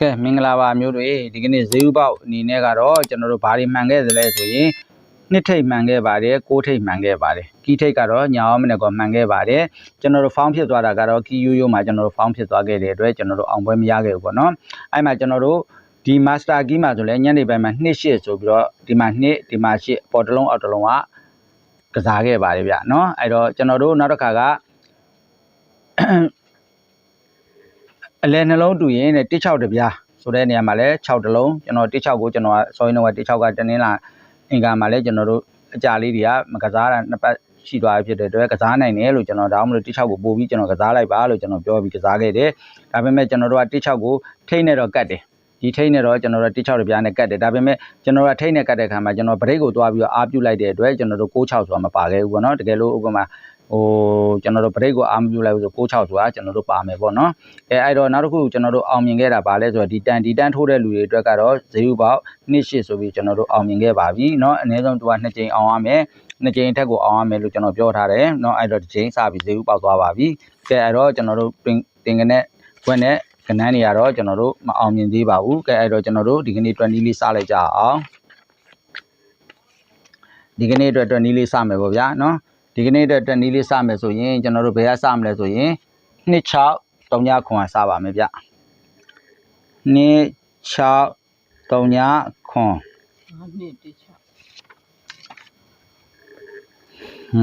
ကဲမင်္ဂလာပါမျိုးတွေဒီကနေ့ဈေးဥပေါက်အနေနဲ့ကတော့ကျွန်တော်တို့ဘာတွေမှန်ခဲ့သလဲဆိုရင်နှစ်ထိပ်မှန်ခဲ့ပါတယ်ကိုးထိပ်မှန်ခဲ့ပါတယ်ကီးထိပ်ကတော့ညာအောင်မနဲ့ကောမှန်ခဲ့ပါတယ်ကျွန်တော်တို့ဖောင်းဖြစ်သွားတာကတော့ကီးရိုးရိုးမှာကျွန်တော်တို့ဖောင်းဖြစ်သွားခဲ့တဲ့အတွက်ကျွန်တော်တို့အောင်ပွဲမရခဲ့ဘူးပေါ့နော်အဲ့မှာကျွန်တော်တို့ဒီ master key မှာဆိုလဲညနေပိုင်းမှာ2ရှစ်ဆိုပြီးတော့ဒီမှာ2ဒီမှာရှစ်ပေါ်တစ်လုံးအောက်တစ်လုံးကကစားခဲ့ပါတယ်ဗျเนาะအဲ့တော့ကျွန်တော်တို့နောက်တစ်ခါက အလဲနှလုံးတူရင်တဲ့16တပြားဆိုတဲ့နေရာမှာလဲ6တလုံးကျွန်တော်16ကိုကျွန်တော်က sorry တော့16ကတနင်္လာအင်္ဂါမှာလဲကျွန်တော်တို့အကြလေးတွေကမကစားတာနှစ်ပတ်ရှိသွားပြီဖြစ်တဲ့အတွက်ကစားနိုင်တယ်လို့ကျွန်တော်ဒါမှမဟုတ်16ကိုပို့ပြီးကျွန်တော်ကစားလိုက်ပါလို့ကျွန်တော်ပြောပြီးကစားခဲ့တယ်ဒါပေမဲ့ကျွန်တော်တို့က16ကိုထိတ်နဲ့တော့ကတ်တယ်ဒီထိတ်နဲ့တော့ကျွန်တော်တို့16တပြားနဲ့ကတ်တယ်ဒါပေမဲ့ကျွန်တော်တို့ထိတ်နဲ့ကတ်တဲ့ခါမှာကျွန်တော်ဘရိတ်ကိုသွားပြီးတော့အားပြုလိုက်တဲ့အတွက်ကျွန်တော်တို့6-6ဆိုတာမပါခဲ့ဘူးပေါ့နော်တကယ်လို့ဥပမာ ဟိုကျွန်တော်တို့ဘရိတ်ကိုအားမပြုလိုက်ဘူးဆို6-6ဆိုတာကျွန်တော်တို့ပါမယ်ပေါ့နော်အဲအဲ့တော့နောက်တစ်ခုကျွန်တော်တို့အောင်မြင်ခဲ့တာဗာလဲဆိုတော့ဒီတန်ဒီတန်ထိုးတဲ့လူတွေအတွက်ကတော့ဇေယျပေါက်28ဆိုပြီးကျွန်တော်တို့အောင်မြင်ခဲ့ပါပြီเนาะအနည်းဆုံးသူက2ကြိမ်အောင်ရမယ်2ကြိမ်အထက်ကိုအောင်ရမယ်လို့ကျွန်တော်ပြောထားတယ်เนาะအဲ့တော့ဒီကြိမ်စပြီးဇေယျပေါက်သွားပါပြီကဲအဲ့တော့ကျွန်တော်တို့တင်တင်ကနေခွက်နဲ့ကနန်းတွေကတော့ကျွန်တော်တို့မအောင်မြင်သေးပါဘူးကဲအဲ့တော့ကျွန်တော်တို့ဒီကနေ့20လေးစလိုက်ကြအောင်ဒီကနေ့အတွက်20လေးစမယ်ပေါ့ဗျာเนาะ ဒီကနေ့အတွက်20လေးစမယ်ဆိုရင်ကျွန်တော်တို့ဘယ်ကစမလဲဆိုရင်26 3ညခွန်စပါမယ်ဗျ26 3ညခွန်ငါနှစ်တခြား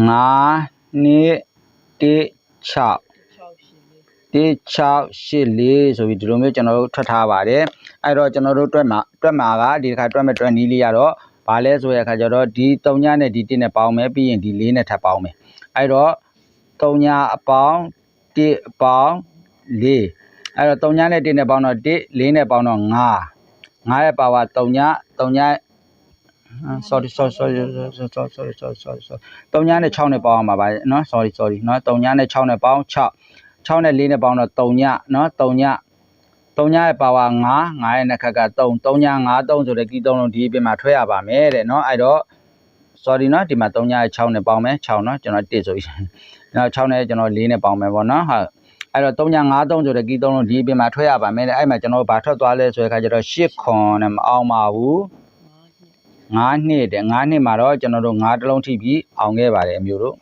9နှစ်16 6ရှိလေး1684ဆိုပြီးဒီလိုမျိုးကျွန်တော်တို့ထွက်ထားပါတယ်အဲ့တော့ကျွန်တော်တို့တွက်မှာတွက်မှာကဒီတစ်ခါတွက်မဲ့တွက်နီးလေးရတော့ ဘာလဲဆိုရခါကျတော့ဒီ3ညနဲ့ဒီ1နဲ့ပေါင်းမယ်ပြီးရင်ဒီ4နဲ့ထပ်ပေါင်းမယ်အဲ့တော့3ညအပေါင်း1အပေါင်း4အဲ့တော့3ညနဲ့1နဲ့ပေါင်းတော့1 4နဲ့ပေါင်းတော့5 5ရဲ့ပါဝါ3ည3ည sorry sorry sorry sorry sorry sorry sorry sorry 3ညနဲ့6နဲ့ပေါင်းအောင်ပါပါနော် sorry sorry နော်3ညနဲ့6နဲ့ပေါင်း6 6နဲ့4နဲ့ပေါင်းတော့3ညနော်3ည 3ညရဲ့ပါဝါ9 9ရဲ့နှစ်ခက်က3 3ည9 3ဆိုတဲ့ကီး3လုံးဒီအပြင်မှာထွက်ရပါမယ်တဲ့เนาะအဲ့တော့ sorry เนาะဒီမှာ3ညရဲ့6နဲ့ပေါင်းမယ်6เนาะကျွန်တော်1ဆိုပြီးနောက်6နဲ့ကျွန်တော်4နဲ့ပေါင်းမယ်ပေါ့เนาะဟုတ်အဲ့တော့3ည9 3ဆိုတဲ့ကီး3လုံးဒီအပြင်မှာထွက်ရပါမယ်တဲ့အဲ့မှာကျွန်တော်ဘာထွက်သွားလဲဆိုတဲ့အခါကျတော့8ခွန်နဲ့မအောင်ပါဘူး ငါနှစ် 9နှစ်တဲ့9နှစ်မှာတော့ကျွန်တော်တို့9တလုံးထိပြီးအောင်ခဲ့ပါတယ်အမျိုးတို့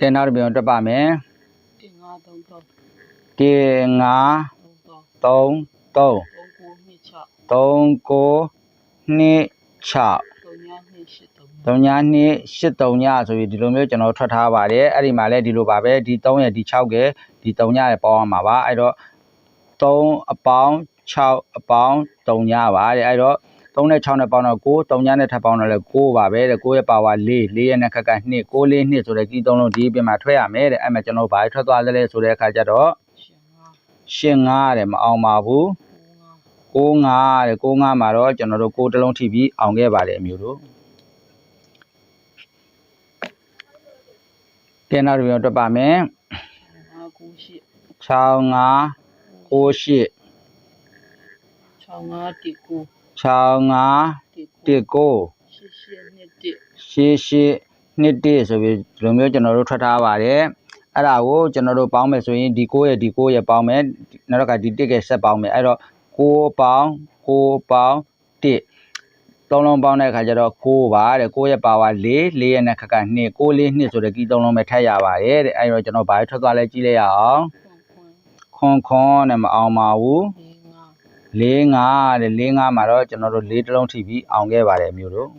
ကဲနောက်တစ်ပြန်တက်ပါမယ်တင်ငါသုံးသုံး1 5သုံးသုံး3 3သုံးကိုနှစ်ချ3 9 2 6သုံးညာနှစ်ရှစ်သုံး3ည2 8 3ညဆိုပြီးဒီလိုမျိုးကျွန်တော်ထွက်ထားပါတယ်အဲ့ဒီမှာလည်းဒီလိုပါပဲဒီ3ရဲ့ဒီ6ရဲ့ဒီ3ညရဲ့ပေါင်းရမှာပါအဲ့တော့3အပေါင်း6အပေါင်း3ညပါတဲ့အဲ့တော့ 3နဲ့6နဲ့ပေါင်းတော့6 3ညနဲ့ထပ်ပေါင်းတော့လည်း6ပါပဲတဲ့6ရဲ့ power 4 4ရဲ့နှက်ခက်က2 6 4 2ဆိုတဲ့ကြီး3လုံးဒီပြင်မှာထွက်ရမယ်တဲ့အဲ့မှာကျွန်တော်ဘာထွက်သွားလဲလဲဆိုတဲ့အခါကျတော့ရှင်9တဲ့မအောင်ပါဘူး65တဲ့65မှာတော့ကျွန်တော်တို့6တလုံးထိပြီးအောင်ခဲ့ပါတယ်အမျိုးတို့ကဲနောက်တစ်ပြောတွက်ပါမယ်6 9 9 8 6 9 9 8 6 9 9 9 6519 8821နှစ်တစ်ဆိုပြီးဒီလိုမျိုးကျွန်တော်တို့ထွက်ထားပါတယ်အဲ့ဒါကိုကျွန်တော်တို့ပေါင်းမယ်ဆိုရင်ဒီ6ရဲ့ဒီ6ရဲ့ပေါင်းမယ်နောက်တစ်ခါဒီ1ကဆက်ပေါင်းမယ်အဲ့တော့6ပေါင်း6ပေါင်း1သုံးလုံးပေါင်းတဲ့အခါကျတော့6ပါတဲ့6ရဲ့ပါဝါ4 4ရဲ့နှစ်ခါက2 6 4 2ဆိုတဲ့ကီသုံးလုံးပဲထပ်ရပါတယ်တဲ့အဲ့တော့ကျွန်တော်ဘာထွက်သွားလဲကြည့်လိုက်ရအောင်ခွန်ခွန်နဲ့မအောင်ပါဘူး 45တဲ့45မှာတော့ကျွန်တော်တို့၄တလုံးထိပြီးအောင်ခဲ့ပါတယ်မျိုးတို့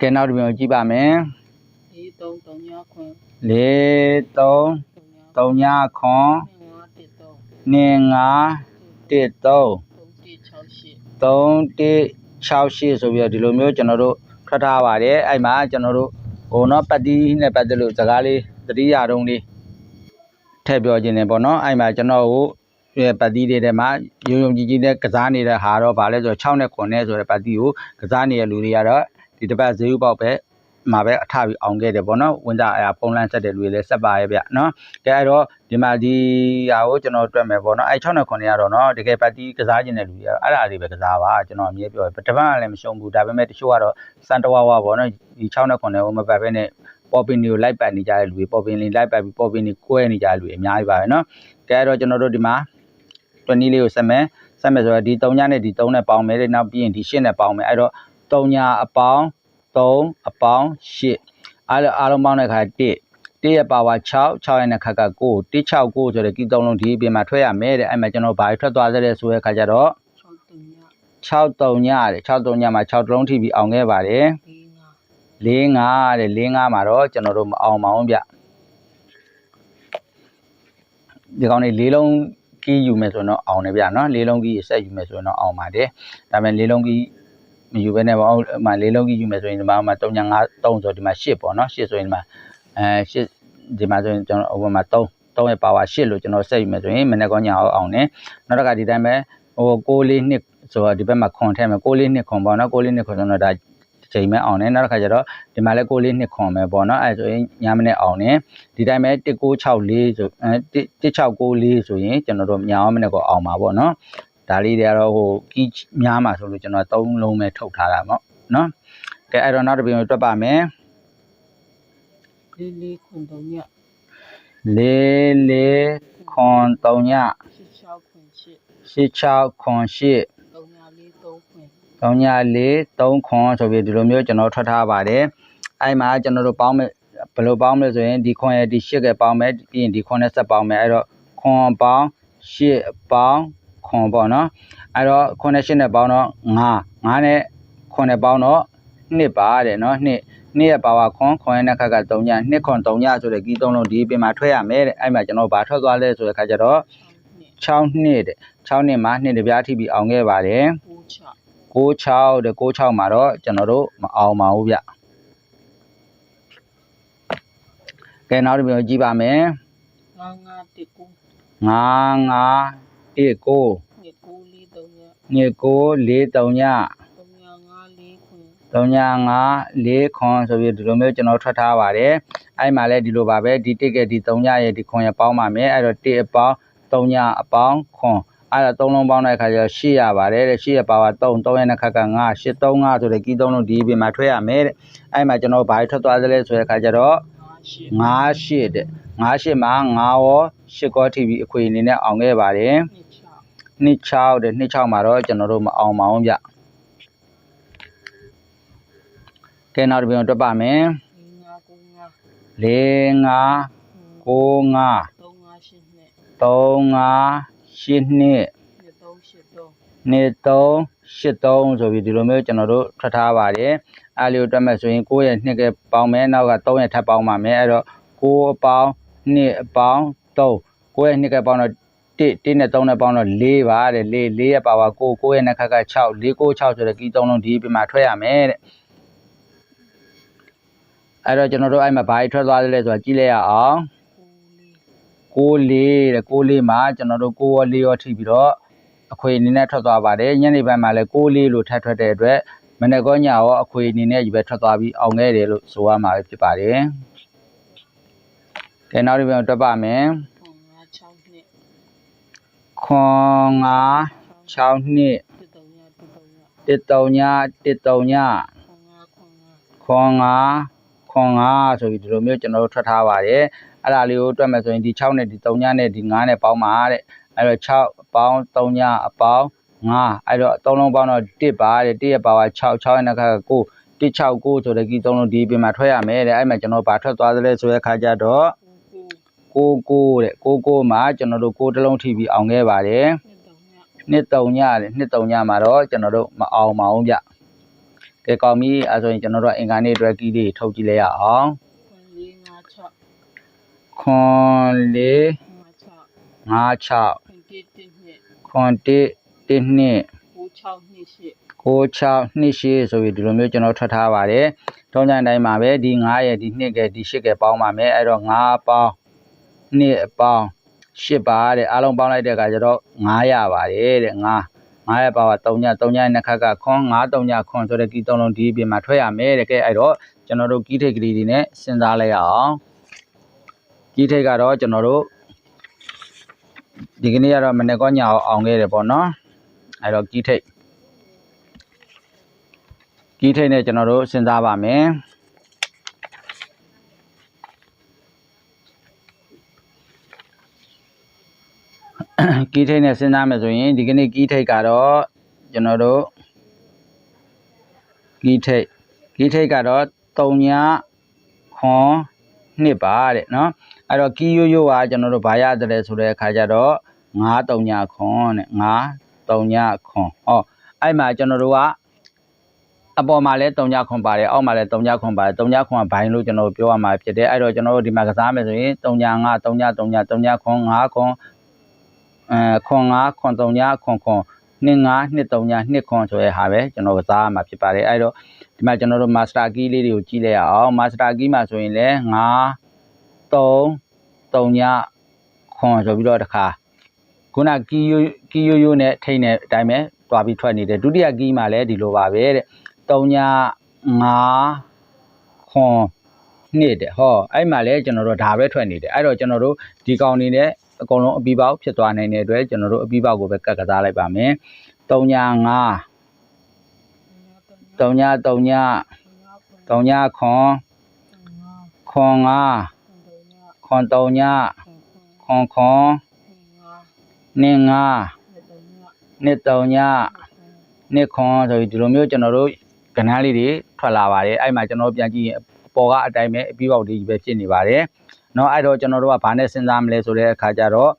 ကဲနောက်တစ်မျိုးကြည့်ပါမယ်4339 4339 2513 3168ဆိုပြီးတော့ဒီလိုမျိုးကျွန်တော်တို့ထွက်ထားပါတယ်အဲ့မှာကျွန်တော်တို့ဟိုတော့ပတ်တိနဲ့ပတ်သက်လို့စကားလေးတတိယတုံးလေး ထည့်ပြောခြင်းတယ်ပေါ့နော်အဲ့မှာကျွန်တော်ကိုရဲ့ပတ်တီးတွေထဲမှာရုံရုံကြီးကြီးနဲ့ကစားနေတဲ့ဟာတော့ဗာလဲဆိုတော့6နဲ့9နဲ့ဆိုတဲ့ပတ်တီးကိုကစားနေတဲ့လူတွေကတော့ဒီတစ်ပတ်ဈေးဥပေါက်ပဲမှာပဲအထပြီးအောင်ခဲ့တယ်ပေါ့နော်ဝင်ကြအရာဖုံးလန်းဆက်တဲ့လူတွေလည်းဆက်ပါရဲ့ဗျနော်ကဲအဲ့တော့ဒီမှာဒီဟာကိုကျွန်တော်တွက်မယ်ပေါ့နော်အဲ့6နဲ့9နဲ့ကတော့နော်တကယ်ပတ်တီးကစားခြင်းတဲ့လူတွေကတော့အဲ့ဒါတွေပဲကစားပါကျွန်တော်အမြဲပြောတယ်တပတ်ကလည်းမရှုံးဘူးဒါပေမဲ့တချို့ကတော့စန်တဝါဝါပေါ့နော်ဒီ6နဲ့9နဲ့ဟိုမပတ်ပဲနဲ့ ပေါ်ပင်တွေကိုလိုက်ပတ်နေကြတဲ့လူတွေပေါ်ပင်တွေလိုက်ပတ်ပြီးပေါ်ပင်တွေကွဲနေကြတဲ့လူတွေအများကြီးပါပဲเนาะကဲအဲ့တော့ကျွန်တော်တို့ဒီမှာတွနီးလေးကိုဆက်မယ်ဆက်မယ်ဆိုတော့ဒီ3ညနဲ့ဒီ3နဲ့ပေါင်းမယ်တဲ့နောက်ပြီးရင်ဒီ8နဲ့ပေါင်းမယ်အဲ့တော့3ညအပေါင်း3အပေါင်း8အားလုံးအားလုံးပေါင်းတဲ့အခါ1 1ရဲ့ပါဝါ6 6ရဲ့နဲ့ခက်က9 169ဆိုတဲ့ကီ3လုံးဒီအပြင်မှာထွက်ရမယ်တဲ့အဲ့မှာကျွန်တော်ဘာထွက်သွားသလဲဆိုတဲ့အခါကျတော့ 6တုံည 6 3ညတဲ့6 3ညမှာ6တလုံးထိပြီးအောင်ခဲ့ပါတယ် ၄ငါ4 5တဲ့4 5မှာတော့ကျွန်တော်တို့မအောင်ပါအောင်ဗျဒီကောင်လေး၄လုံးကီးယူမယ်ဆိုရင်တော့အောင်တယ်ဗျနော်၄လုံးကီးဆက်ယူမယ်ဆိုရင်တော့အောင်ပါတယ်ဒါပေမဲ့၄လုံးကီးမယူဘဲနဲ့ပေါ့ဟိုမှာ၄လုံးကီးယူမယ်ဆိုရင်ဒီမှာမှာ3ည5 3ဆိုဒီမှာ8ပေါ့နော်8ဆိုရင်ဒီမှာအဲ8ဒီမှာဆိုရင်ကျွန်တော်ဟိုမှာ3 3ရဲ့ပါဝါ8လို့ကျွန်တော်ဆက်ယူမယ်ဆိုရင်မနေ့ကညအောင်အောင်တယ်နောက်တစ်ခါဒီတိုင်းပဲဟို6လေးနှစ်ဆိုတော့ဒီဘက်မှာခွန်ထဲမှာ6လေးနှစ်ခွန်ပေါ့နော်6လေးနှစ်ခွန်ဆိုတော့ဒါ ချိန်မဲ့အောင်တယ်နောက်တစ်ခါကျတော့ဒီမှာလည်း6လေးနှစ်ခွန်မယ်ပေါ့နော်အဲဆိုရင်ညမနေ့အောင်တယ်ဒီတိုင်းပဲ1964ဆိုအဲ1694ဆိုရင်ကျွန်တော်တို့ညအောင်မနေ့ကအောင်ပါပေါ့နော်ဒါလေးတွေကတော့ဟိုကီးများမှာဆိုလို့ကျွန်တော်3လုံးပဲထုတ်ထားတာပေါ့နော်ကဲအဲ့တော့နောက်တစ်ပြင်တွက်ပါမယ်လေးလေးခွန်တုံညလေးလေးခွန်3ည86ခွန်8 86ခွန်8တုံညလေး3 ခွန်3ည4 3ခွန်ဆိုပြီးဒီလိုမျိုးကျွန်တော်ထွက်ထားပါတယ်အဲ့မှာကျွန်တော်တို့ပေါင်းမယ်ဘယ်လိုပေါင်းမလဲဆိုရင်ဒီခွန်ရဲ့ဒီ8ကပေါင်းမယ်ပြီးရင်ဒီခွန်နဲ့ဆက်ပေါင်းမယ်အဲ့တော့ခွန်ပေါင်း8ပေါင်းခွန်ပေါ့နော်အဲ့တော့ခွန်နဲ့8နဲ့ပေါင်းတော့9 9နဲ့ခွန်နဲ့ပေါင်းတော့2ပါတဲ့နော်2နှစ်ရပါဝါခွန်ခွန်ရဲ့နှက်ခက်က3ည2ခွန်3ညဆိုတဲ့ကီး3လုံးဒီပြင်မှာထွက်ရမယ်တဲ့အဲ့မှာကျွန်တော်ဗာထွက်သွားလဲဆိုတဲ့ခါကျတော့6နှစ်6နှစ်တဲ့6နှစ်မှာနှစ်တစ်ပြားထိပြီးအောင်ခဲ့ပါတယ်6 66တဲ့66မှာတော့ကျွန်တော်တို့မအောင်ပါဘူးဗျကဲနောက်တစ်ပြန်ကြည့်ပါမယ်ငါငါတစ်ကူ9 5 1 9နှစ်ကူလေးတုံည2 9 4 3ညတုံည5လေးခွန်3ည5 4ခွန်ဆိုပြီးဒီလိုမျိုးကျွန်တော်ထွက်ထားပါတယ်အဲ့မှာလည်းဒီလိုပါပဲဒီတစ်ကဒီ3ညရဲ့ဒီခွန်ရဲ့ပေါင်းပါမယ်အဲ့တော့1အပေါင်း3ညအပေါင်းခွန် အဲ့တော့3လုံးပေါင်းတဲ့အခါကျတော့8ရပါတယ်တဲ့8ရပါပါ3 3ရဲ့နှစ်ခက်က9 8 3 5ဆိုတဲ့ကီး3လုံးဒီပြင်မှာထွက်ရမယ်တဲ့အဲ့မှာကျွန်တော်ဘာထွက်သွားသလဲဆိုတဲ့အခါကျတော့5 9ရှစ်တဲ့9ရှစ်မှာ9ရောရှစ်ကောထိပြီးအခွေအနေနဲ့အောင်ခဲ့ပါတယ်8နှစ်6တဲ့နှစ်6မှာတော့ကျွန်တော်တို့မအောင်ပါအောင်ဗျကဲနောက်တစ်ပြန်တွက်ပါမယ်5 9 4 5 9 5 3 5 8နှစ်3 5 8နှစ်နှစ်3 8 3နှစ်3 8 3ဆိုပြီးဒီလိုမျိုးကျွန်တော်တို့ထွက်ထားပါတယ်အားလေးကိုတွက်မယ်ဆိုရင်9ရဲ့နှစ်ကပေါင်းမယ်နောက်က3ရဲ့ထပ်ပေါင်းပါမယ်အဲ့တော့9အပေါင်း2အပေါင်း3 9ရဲ့နှစ်ကပေါင်းတော့1 1နဲ့3နဲ့ပေါင်းတော့4ပါတဲ့4 4ရဲ့ပါဝါ9 9ရဲ့နှစ်ခက်က6 4 9 6ဆိုတဲ့ကီး3လုံးဒီပြင်မှာထွက်ရမယ်တဲ့အဲ့တော့ကျွန်တော်တို့အဲ့မှာဘာကြီးထွက်သွားသလဲဆိုတာကြည့်လိုက်ရအောင် 9လေး6 4တဲ့6 4မှာကျွန်တော်တို့9ရော4ရောထိပြီးတော့အခွေအနေနဲ့ထွက်သွားပါတယ်ညနေပိုင်းမှာလည်း6 4လို့ထပ်ထွက်တဲ့အတွက်မနေ့ကညရောအခွေအနေနဲ့ကြီးပဲထွက်သွားပြီးအောင်ခဲ့တယ်လို့ဆိုရမှာပဲဖြစ်ပါတယ်ကဲနောက်တစ်ပြန်တွက်ပါမယ်ခွန်5 6နှစ်ခွန်5 6နှစ်တစ်တုံညတစ်တုံည1 3ည1 3ညခွန်5ခွန်5ခွန်5ဆိုပြီးဒီလိုမျိုးကျွန်တော်တို့ထွက်ထားပါတယ် အဲ့ဒါလေးကိုတွက်မယ်ဆိုရင်ဒီ6နဲ့ဒီ3ညနဲ့ဒီ9နဲ့ပေါင်းပါတဲ့အဲ့တော့6အပေါင်း3ညအပေါင်း9အဲ့တော့3လုံးပေါင်းတော့1ပါတဲ့1ရဲ့ပါဝါ6 6ရဲ့နောက်က9 169ဆိုတဲ့ကီး3လုံးဒီပြင်မှာထွက်ရမယ်တဲ့အဲ့မှာကျွန်တော်ဘာထွက်သွားသလဲဆိုတဲ့ခါကျတော့ကိုကို99တဲ့99မှာကျွန်တော်တို့6တလုံးထိပြီးအောင်ခဲ့ပါတယ်နှစ်တုံညနှစ်3ညတဲ့နှစ်3ညမှာတော့ကျွန်တော်တို့မအောင်ပါဘူးဗျကဲကောင်းပြီအဲဆိုရင်ကျွန်တော်တို့အင်္ဂါနေ့အတွက်ကီးလေးထုတ်ကြည့်လိုက်ရအောင် ခွန်4 5 6ခွန်လေး5 6 56ခွန်1 1နှစ်ခွန်1 1နှစ်6နှစ်8 66နှစ်ရှိဆိုပြီးဒီလိုမျိုးကျွန်တော်ထွက်ထားပါတယ်။ထုံးစံတိုင်းမှာပဲဒီ9ရဲ့ဒီ2ကဲဒီ8ကဲပေါင်းပါမယ်။အဲ့တော့9ပေါင်း2အပေါင်း8ပါတဲ့အားလုံးပေါင်းလိုက်တဲ့အခါကျတော့900ပါတယ်တဲ့9 9ရဲ့ပါဝါ3ည3ညနှစ်ခါကခွန်9 3ညခွန်ဆိုတဲ့ကီး3လုံးဒီအပြင်မှာထွက်ရမယ်တဲ့ကဲအဲ့တော့ကျွန်တော်တို့ကီးထိတ်ကလေးတွေနဲ့စဉ်းစားလိုက်ရအောင် ကြီးထိတ်ကတော့ကျွန်တော်တို့ဒီကနေ့ကတော့မနေ့ကညအောင်အောင်ခဲ့တယ်ပေါ့နော်အဲ့တော့ကြီးထိတ်ကြီးထိတ်နဲ့ကျွန်တော်တို့စဉ်းစားပါမယ်ကီးထိတ်နဲ့စဉ်းစားမယ်ဆိုရင်ဒီကနေ့ကီးထိတ်ကတော့ကျွန်တော်တို့ကီးထိတ်ကီးထိတ်ကတော့၃ညခွန် နှစ်ပါတဲ့နော်အဲ့တော့ကီယိုယိုကကျွန်တော်တို့ဘာရတယ်ဆိုတဲ့အခါကျတော့9တုံညာခွန်တဲ့9တုံညာခွန်ဟောအဲ့မှာကျွန်တော်တို့ကအပေါ်မှာလည်းတုံညာခွန်ပါတယ်အောက်မှာလည်းတုံညာခွန်ပါတယ်တုံညာခွန်ကဘိုင်းလို့ကျွန်တော်တို့ပြောရမှာဖြစ်တယ်အဲ့တော့ကျွန်တော်တို့ဒီမှာကစားမယ်ဆိုရင်တုံညာ9တုံညာတုံညာတုံညာခွန်9ခွန်အဲခွန်9ခွန်တုံညာခွန်ခွန်နှစ်9နှစ်တုံညာနှစ်ခွန်ဆိုရဲဟာပဲကျွန်တော်ကစားရမှာဖြစ်ပါတယ်အဲ့တော့ ဒီမှာကျွန်တော်တို့ master key လေးတွေကိုကြည့်လိုက်အောင် master key မှာဆိုရင်လဲ5 3 3ညခွန်ဆိုပြီးတော့တခါခုနကီယိုကီယိုယိုနဲ့ထိတ်နဲ့အတိုင်းပဲတွားပြီးထွက်နေတယ်ဒုတိယကီးမှာလည်းဒီလိုပါပဲတဲ့3ည5ခွန်နှစ်တဲ့ဟောအဲ့မှာလည်းကျွန်တော်တို့ဒါပဲထွက်နေတယ်အဲ့တော့ကျွန်တော်တို့ဒီကောင်နေနဲ့အကုန်လုံးအပီပေါက်ဖြစ်သွားနိုင်တဲ့အတွက်ကျွန်တော်တို့အပီပေါက်ကိုပဲကတ်ကစားလိုက်ပါမယ်3ည5 3ည3ည3ညခွန်ခွန်5ခွန်3ညခွန်ခွန်နှစ်5နှစ်3ညနှစ်ခွန်ဆိုပြီးဒီလိုမျိုးကျွန်တော်တို့ကဏ္ဍလေးတွေထွက်လာပါတယ်အဲ့မှာကျွန်တော်တို့ပြန်ကြည့်ရင်အပေါ်ကအတိုင်းပဲအပြီးပေါက်တွေကြီးပဲဖြစ်နေပါတယ်เนาะအဲ့တော့ကျွန်တော်တို့ကဘာနဲ့စဉ်းစားမလဲဆိုတဲ့အခါကျတော့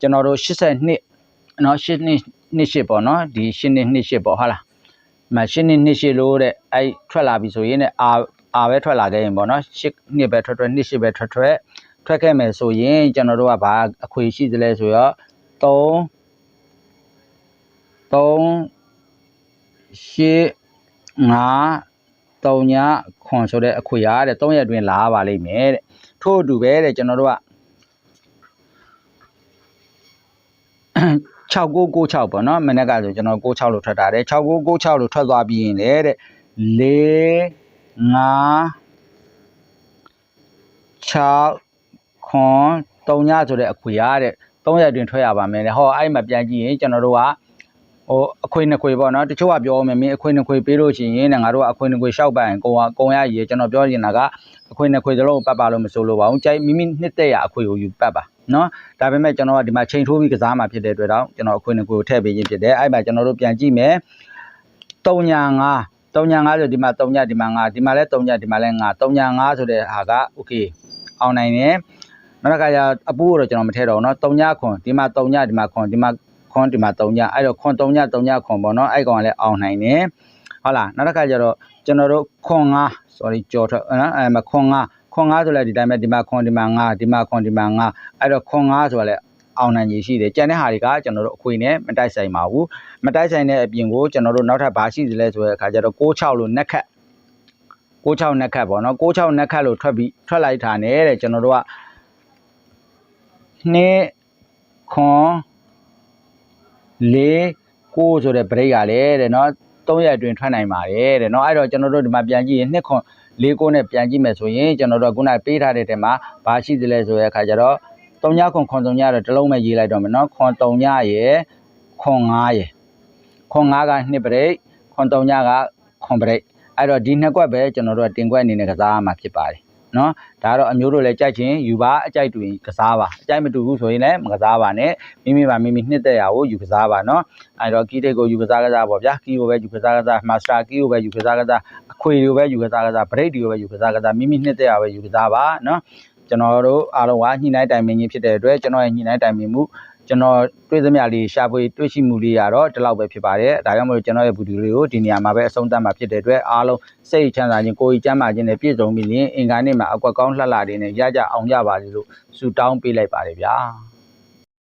ကျွန်တော်တို့82เนาะ8နှစ်နှစ်8ပေါ့เนาะဒီ8နှစ်နှစ်8ပေါ့ဟုတ်လား မရှင်းနှစ်နှစ်ရှိလို့တဲ့အဲ့ထွက်လာပြီဆိုရင်လည်းအာအာပဲထွက်လာခဲ့ရင်ပေါ့နော်ရှစ်နှစ်ပဲထွက်ထွက်နှစ်ရှစ်ပဲထွက်ထွက်ထွက်ခဲ့မယ်ဆိုရင်ကျွန်တော်တို့ကဘာအခွေရှိသလဲဆိုတော့3 3ရှစ်ငါ3ညခွန်ဆိုတဲ့အခွေရတဲ့3ရက်တွင်လာပါလိမ့်မယ်တဲ့ထို့အတူပဲတဲ့ကျွန်တော်တို့က 6996ပေါ့နော်မနေ့ကဆိုကျွန်တော်96လို့ထွက်တာတဲ့6996လို့ထွက်သွားပြီးရင်လေတဲ့4 5 6ခွန်3ညဆိုတဲ့အခွေရတဲ့3ရက်တွင်ထွက်ရပါမယ်တဲ့ဟောအဲ့မှာပြန်ကြည့်ရင်ကျွန်တော်တို့ကဟိုအခွေနှစ်ခွေပေါ့နော်တချို့ကပြောမယ်မင်းအခွေနှစ်ခွေပေးလို့ရှိရင်တဲ့ငါတို့ကအခွေနှစ်ခွေရှောက်ပိုင်ကိုကကုံရရည်ကျွန်တော်ပြောနေတာကအခွေနှစ်ခွေစလုံးပတ်ပါလို့မဆိုလို့ပါဘူးကြိုက်မိမိနှစ်သက်ရအခွေကိုယူပတ်ပါ နော်ဒါပေမဲ့ကျွန်တော်ကဒီမှာချိန်ထိုးပြီးကစားမှာဖြစ်တဲ့အတွက်တော့ကျွန်တော်အခွေနှစ်ခွေကိုထည့်ပေးခြင်းဖြစ်တယ်အဲ့မှာကျွန်တော်တို့ပြန်ကြည့်မယ်3ညာ5 3ညာ5ဆိုဒီမှာ3ညာဒီမှာ5ဒီမှာလည်း3ညာဒီမှာလည်း5 3ညာ5ဆိုတဲ့ဟာကโอเคအောင်နိုင်တယ်နောက်တစ်ခါကျအပူတော့ကျွန်တော်မထည့်တော့ဘူးเนาะ3ညခွန်ဒီမှာ3ညဒီမှာခွန်ဒီမှာခွန်ဒီမှာ3ညအဲ့တော့ခွန်3ည3ညခွန်ပေါ့เนาะအဲ့ကောင်ကလည်းအောင်နိုင်တယ်ဟုတ်လားနောက်တစ်ခါကျတော့ကျွန်တော်တို့ခွန်5 sorry ကြော်ထွက်နော်အဲ့မှာခွန်5 ခွန်5ဆိုလဲဒီတိုင်းပဲဒီမှာခွန်ဒီမှာ5ဒီမှာခွန်ဒီမှာ5အဲ့တော့ခွန်5ဆိုတာလဲအောင်နိုင်ကြီးရှိတယ်ကြံတဲ့ဟာတွေကကျွန်တော်တို့အခွေနဲ့မတိုက်ဆိုင်ပါဘူးမတိုက်ဆိုင်တဲ့အပြင်ကိုကျွန်တော်တို့နောက်ထပ်ဘာရှိသလဲဆိုတဲ့အခါကျတော့6-6လို့နက်ခတ်6-6နက်ခတ်ပေါ့နော်6-6နက်ခတ်လို့ထွက်ပြီးထွက်လိုက်တာနဲ့တဲ့ကျွန်တော်တို့ကနှစ်ခွန်လေးကိုဆိုတဲ့ break ကလည်းတဲ့နော် 3ရက်အတွင်းထွက်နိုင်ပါတယ်တဲ့နော်အဲ့တော့ကျွန်တော်တို့ဒီမှာပြန်ကြည့်ရင်နှစ်ခွန်လေးကိုနဲ့ပြန်ကြည့်မယ်ဆိုရင်ကျွန်တော်တို့ကခုနပေးထားတဲ့တဲမှာဘာရှိသလဲဆိုတဲ့အခါကျတော့3ညခွန်ခွန်3ညတော့တစ်လုံးပဲရေးလိုက်တော့မယ်နော်ခွန်3ညရယ်ခွန်5ရယ်ခွန်5ကနှစ် break ခွန်3ညကခွန် break အဲ့တော့ဒီနှစ်ကွက်ပဲကျွန်တော်တို့ကတင်ကွက်အနေနဲ့ကစားရမှာဖြစ်ပါတယ် နော်ဒါကတော့အမျိုးတို့လည်းကြိုက်ချင်းယူပါအကြိုက်တူရင်ကစားပါအကြိုက်မတူဘူးဆိုရင်လည်းမကစားပါနဲ့မိမိပါမိမိနှစ်သက်ရာကိုယူကစားပါနော်အဲတော့ကီးတိတ်ကိုယူကစားကစားပေါ့ဗျာကီးကိုပဲယူကစားကစားမာစတာကီးကိုပဲယူကစားကစားအခွေတွေကိုပဲယူကစားကစားဘရိတ်တွေကိုပဲယူကစားကစားမိမိနှစ်သက်ရာပဲယူကစားပါနော်ကျွန်တော်တို့အားလုံးကညှိနှိုင်းတိုင်ပင်ခြင်းဖြစ်တဲ့အတွက်ကျွန်တော်ရဲ့ညှိနှိုင်းတိုင်ပင်မှု ကျွန်တော်တွေးသမျှလေးရှာဖွေတွေးရှိမှုလေးရတော့ဒီလောက်ပဲဖြစ်ပါတယ်ဒါကြောင့်မို့လို့ကျွန်တော်ရဲ့ဗီဒီယိုလေးကိုဒီနေရာမှာပဲအဆုံးသတ်မှာဖြစ်တဲ့အတွက်အားလုံးစိတ်ချမ်းသာခြင်းကိုယ်ကြီးကျန်းမာခြင်းနဲ့ပြည့်စုံပြီးရင်အင်္ဂါနေ့မှာအကွက်ကောင်းလှလှလေးနဲ့ရကြအောင်ကြပါစေလို့ဆုတောင်းပေးလိုက်ပါတယ်ဗျာ